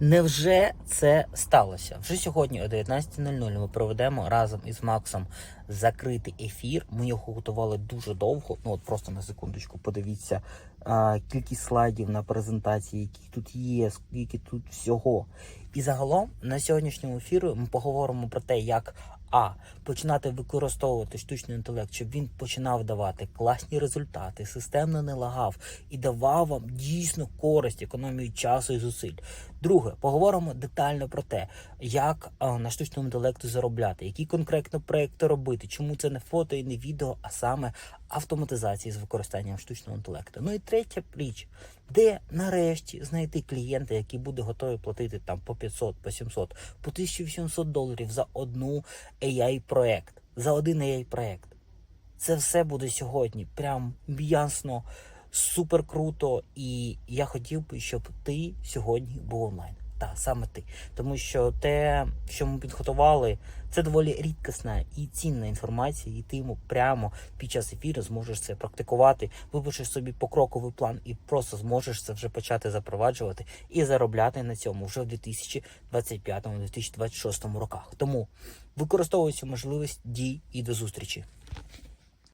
Невже це сталося? Вже сьогодні о 19.00 ми проведемо разом із Максом закритий ефір. Ми його готували дуже довго. Ну от просто на секундочку, подивіться а, кількість слайдів на презентації, які тут є, скільки тут всього. І загалом на сьогоднішньому ефірі ми поговоримо про те, як а починати використовувати штучний інтелект, щоб він починав давати класні результати, системно не лагав і давав вам дійсно користь, економію часу і зусиль. Друге, поговоримо детально про те, як а, на штучному інтелекту заробляти, які конкретно проекти робити, чому це не фото і не відео, а саме автоматизації з використанням штучного інтелекту. Ну і третя річ, де нарешті знайти клієнта, який буде готовий платити там по 500, по 700, по 1800 доларів за одну AI проект, за один AI проект. Це все буде сьогодні. Прям ясно, супер круто. І я хотів би, щоб ти сьогодні був онлайн. Так, саме ти. Тому що те, що ми підготували, це доволі рідкісна і цінна інформація, і ти йому прямо під час ефіру зможеш це практикувати, випишеш собі покроковий план і просто зможеш це вже почати запроваджувати і заробляти на цьому вже в 2025-2026 роках. Тому використовуй цю можливість дій і до зустрічі.